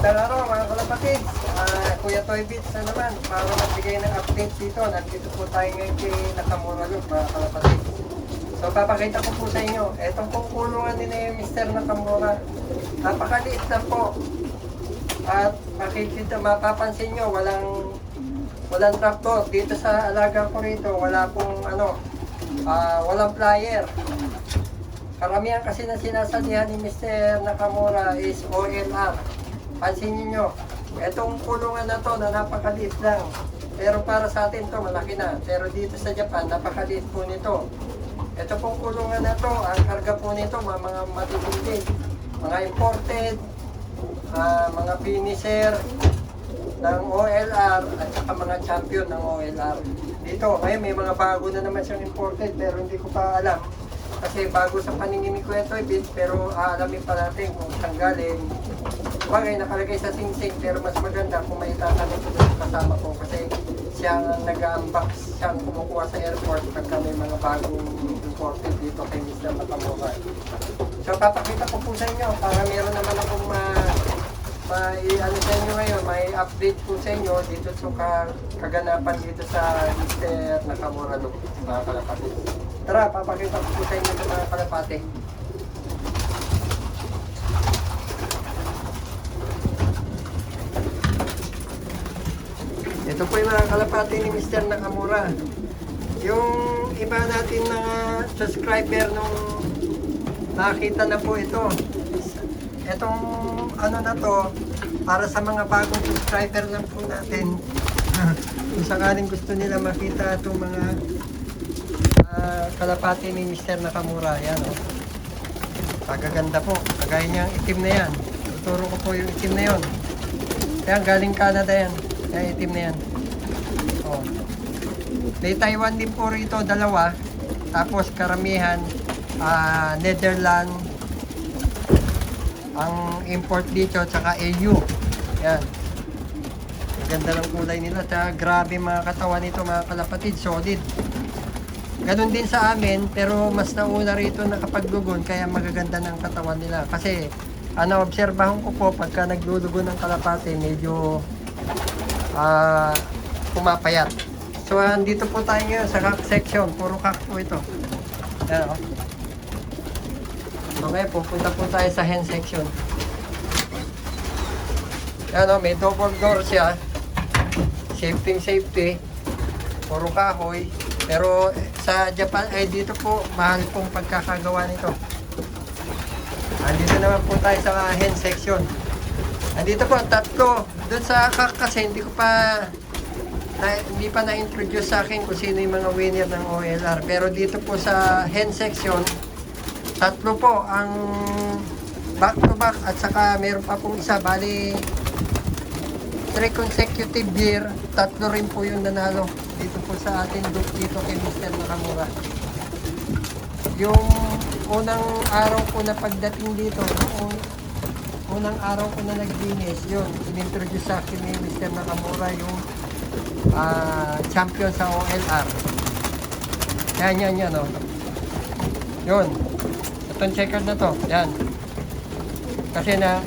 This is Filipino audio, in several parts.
Magandang araw mga kalapatid. Ah, Kuya Toy Beats na naman para magbigay ng update dito. Nandito po tayo ngayon kay Nakamura Loop mga kalapatid. So papakita ko po sa inyo. Etong pong kulungan nila yung Mr. Nakamura. Napakaliit na po. At makikita, mapapansin nyo, walang walang trapdoor. Dito sa alaga ko rito, wala pong ano, ah, walang flyer. Karamihan kasi na sinasalihan ni Mr. Nakamura is OLR. Pansin niyo, itong kulungan na to na napakaliit lang. Pero para sa atin to malaki na. Pero dito sa Japan, napakaliit po nito. Ito pong kulungan na to, ang karga po nito, mga, mga matitindi. Mga imported, ah, mga finisher ng OLR at saka mga champion ng OLR. Dito, ngayon may mga bago na naman siyang imported pero hindi ko pa alam. Kasi bago sa paningin ko ito, pero aalamin pa natin kung saan galing. Bagay, nakalagay sa sing-sing, pero mas maganda kung may tatanong ko sa kasama ko kasi siya ang nag-unbox, siya kumukuha sa airport pagka may mga bagong imported dito kay Mr. Nakamura. So papakita ko po sa inyo para meron naman akong ma may ano sa inyo ngayon, may update po sa inyo dito sa ka, kaganapan dito sa Mr. Nakamura Loop, mga kalapati. Tara, papakita ko po sa inyo mga kalapati. Ito po yung mga kalapati ni Mr. Nakamura. Yung iba natin mga subscriber nung nakita na po ito. Itong ano na to, para sa mga bagong subscriber lang po natin. Kung sakaling gusto nila makita itong mga ah, kalapati ni Mr. Nakamura. Yan o. Pagaganda po. Kagaya niyang itim na yan. Tuturo ko po yung itim na yon. Yan, galing Canada yan. Yan, itim na yan. Oh. May Taiwan din po rito, dalawa. Tapos karamihan, ah, Netherlands, ang import dito, tsaka AU. Yan. Ang ganda ng kulay nila. Tsaka grabe mga katawan nito, mga kalapatid. Solid. Ganon din sa amin, pero mas nauna rito nakapaglugon, kaya magaganda ng katawan nila. Kasi, ano, obserbahan ko po, pagka naglulugon ng kalapati, medyo ah pumapayat. So, andito po tayo ngayon sa kak section. Puro kak po ito. Yan, oh. Okay, pupunta po tayo sa hen section. Yan, oh, may double door siya. Safety, safety. Puro kahoy. Pero sa Japan, ay dito po, mahal pong pagkakagawa nito. Andito naman po tayo sa hen section. Andito po, tatlo. Doon sa kak kasi hindi ko pa na, hindi pa na-introduce sa akin kung sino yung mga winner ng OLR. Pero dito po sa hen section, tatlo po ang back to back at saka meron pa pong isa. Bali, three consecutive year, tatlo rin po yung nanalo dito po sa atin dito kay Mr. Nakamura. Yung unang araw ko na pagdating dito, yung unang araw ko na naglinis, yun, inintroduce sa akin ni Mr. Nakamura yung ah, champion sa OLR. Yan, yan, yan, oh. Yun. Itong checkered na to. Yan. Kasi na,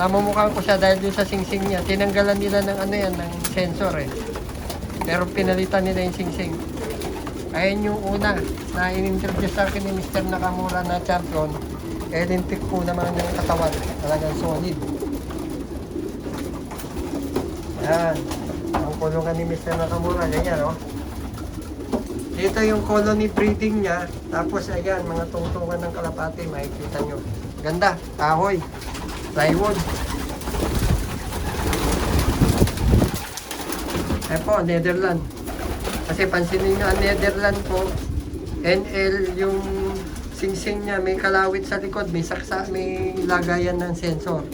namumukhaan ko siya dahil dun sa singsing niya. Tinanggalan nila ng ano yan, ng sensor eh. Pero pinalitan nila yung singsing. Ayan yung una na in-introduce sa akin ni Mr. Nakamura na champion. Identic po naman yung katawan. Talagang solid. Yan. Kulungan ni Mr. Nakamura. Ganyan, oh. Dito yung colony breeding niya. Tapos ayan, mga tungtungan ng kalapati. Makikita nyo. Ganda. Kahoy. Plywood. Eh po, Netherland. Kasi pansinin nyo, ang Netherland po, NL yung singsing niya, may kalawit sa likod, may saksa, may lagayan ng sensor.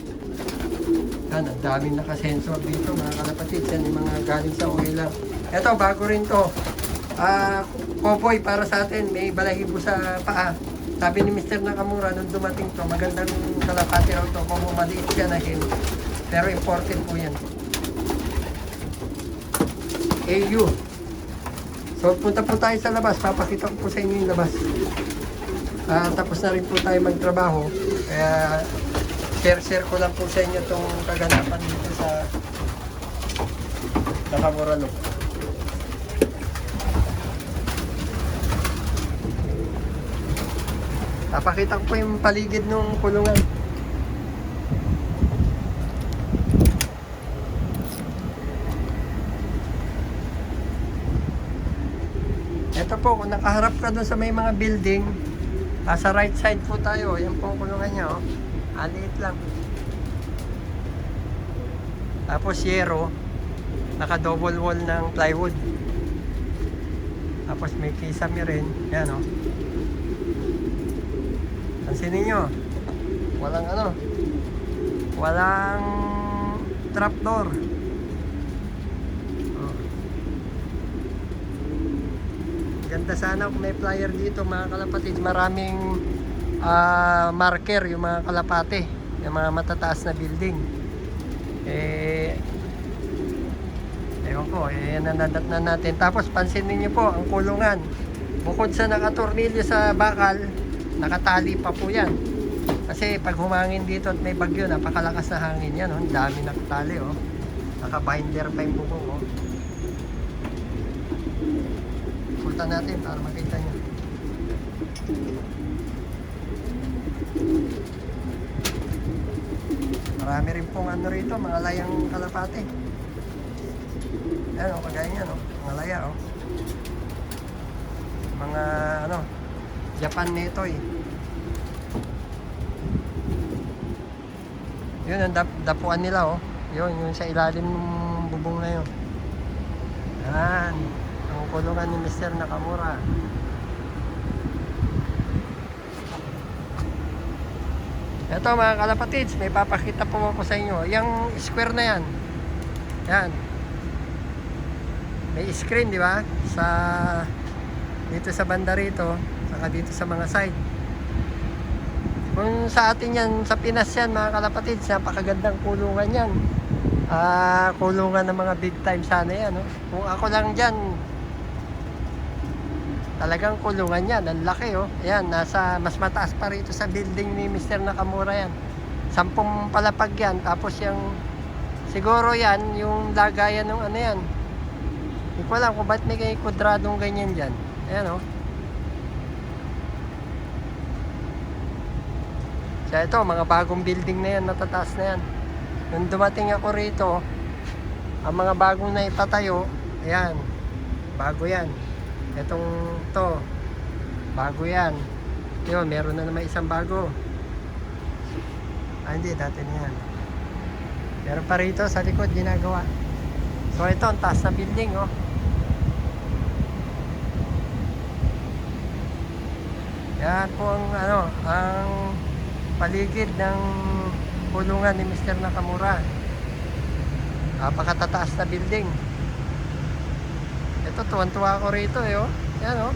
Yan, ang daming nakasensor dito, mga kalapatid. Yan yung mga galing sa oiler. Ito, bago rin to. Ah, Popoy para sa atin, may balahibo sa paa. Sabi ni Mr. Nakamura nung dumating to, magandang kalapati raw to kung maliit siya na hin. Pero imported po yan. AU. So punta po tayo sa labas, papakita ko po sa inyo yung labas. Ah, tapos na rin po tayo magtrabaho. Kaya share-share ko lang po sa inyo itong kaganapan dito sa Nakamura Loop. Papakita ko po yung paligid ng kulungan. Ito po, kung nakaharap ka doon sa may mga building, ah, sa right side po tayo. Yan po ang kulungan niya, oh. Aliit lang. Tapos yero, naka-double wall ng plywood. Tapos may kisame rin. Yan, oh. Pansinin nyo, walang ano, walang trapdoor. Oh. Ganda sana kung may flyer dito mga kalapatid. Maraming ah, marker yung mga kalapate. Yung mga matataas na building. Eh, ewan ko, eh, nanadat na natin. Tapos pansinin niyo po, ang kulungan. Bukod sa nakatornilyo sa bakal, nakatali pa po yan. Kasi pag humangin dito at may bagyo, napakalakas na hangin yan. Oh. Dami nakatali. Oh. Nakabinder pa yung bubong. Oh. Punta natin para makita nyo. Marami rin pong ano rito, mga layang kalapate. Ayan o, kagaya niyan o, mga laya o. Mga ano, Japan netoy. Yun ang dap dapuan nila oh. Yun, yung sa ilalim ng bubong na yun. Yan, ang kulungan ni Mr. Nakamura. Ito mga kalapatids, may papakita po ako sa inyo. Yung square na yan. Yan. May screen, di ba? Sa dito sa banda rito, saka dito sa mga side. Kung sa atin yan, sa Pinas yan mga kalapatids, napakagandang kulungan yan. Ah, kulungan ng mga big time sana yan. No? Kung ako lang dyan, Talagang kulungan yan. Ang laki oh. Ayan, nasa mas mataas pa rito sa building ni Mr. Nakamura yan. Sampung palapag yan. Tapos yung siguro yan, yung lagayan ng ano yan. Hindi ko alam kung ba't may kwadradong ganyan dyan. Ayan oh. Kaya ito, mga bagong building na yan, matataas na yan. Nung dumating ako rito, ang mga bagong na ipatayo, ayan, bago yan. Itong to, bago yan. Yun, meron na naman isang bago. Ah, hindi, dati na yan. Meron pa rito sa likod, ginagawa. So ito, ang taas na building, oh. Yan po ang, ano, ang paligid ng pulungan ni Mr. Nakamura. Napakatataas na building. Ito, tuwan-tuwa ako rito eh, oh. Yan, oh.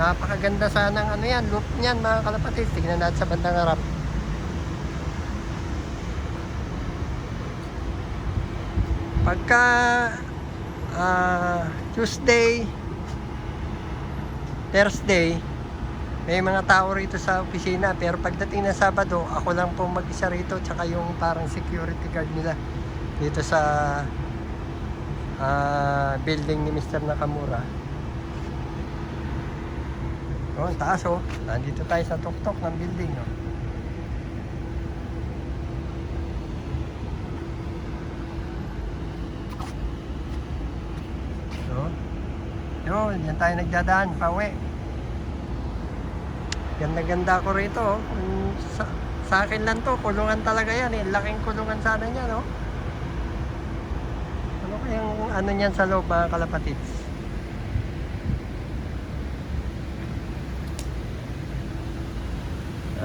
Napakaganda sana ng ano yan, loop niyan mga kalapatid. Tingnan natin sa bandang harap. Pagka ah, Tuesday, Thursday, may mga tao rito sa opisina. Pero pagdating ng Sabado, ako lang po mag-isa rito. Tsaka yung parang security guard nila dito sa ah, building ni Mr. Nakamura. Oh, taas oh. Nandito tayo sa tuktok ng building oh. So, yun, yan tayo nagdadaan, pauwi. Ganda-ganda ko rito oh. Sa, sa akin lang to, kulungan talaga yan eh. Laking kulungan sana niya, no? Ano kayang ano niyan sa loob mga kalapatids?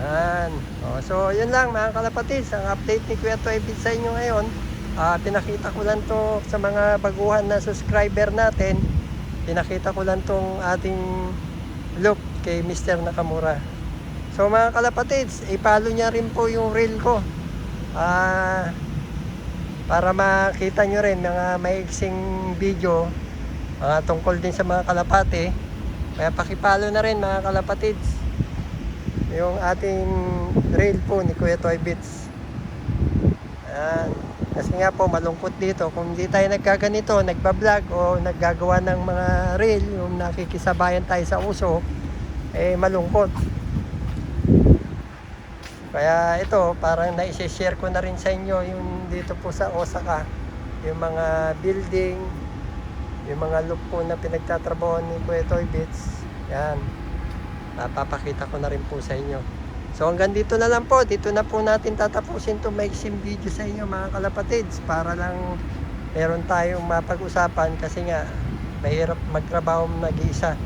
Yan. Oh, so, yun lang mga kalapatids. Ang update ni Kuya Toybit sa inyo ngayon. Ah, pinakita ko lang to sa mga baguhan na subscriber natin. Pinakita ko lang tong ating look kay Mr. Nakamura. So mga kalapatids, i-follow niya rin po yung reel ko. Ah, para makita nyo rin mga maiksing video mga tungkol din sa mga kalapate. Kaya pakipalo na rin mga kalapatids yung ating reel po ni Kuya Toy Bits. Ayan. Kasi nga po, malungkot dito. Kung hindi tayo nagkaganito, nagbablog o naggagawa ng mga reel, yung nakikisabayan tayo sa uso, eh malungkot. Kaya ito, parang na-share ko na rin sa inyo yung dito po sa Osaka, yung mga building, yung mga look po na pinagtatrabaho ni Kuya Toy Bits. Yan. Napapakita ko na rin po sa inyo. So hanggang dito na lang po. Dito na po natin tatapusin itong maiksing video sa inyo mga kalapatids para lang meron tayong mapag-usapan kasi nga mahirap magtrabaho nag-iisa.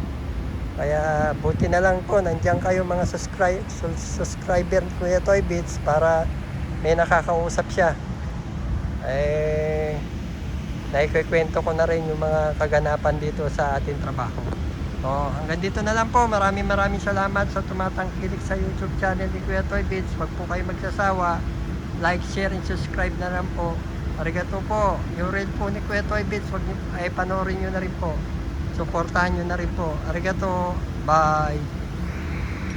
Kaya buti na lang po nandiyan kayo mga subscribe, subscriber ni Kuya Toy Bits para may nakakausap siya. Eh, naikikwento ko na rin yung mga kaganapan dito sa ating trabaho. So, hanggang dito na lang po. Maraming maraming salamat sa tumatangkilik sa YouTube channel ni Kuya Toy Bits. Huwag po kayo magsasawa. Like, share, and subscribe na lang po. Arigato po. Yung reel po ni Kuya Toy Bits, wag niyo, ay panoorin nyo na rin po. Suportahan nyo na rin po. Arigato. Bye.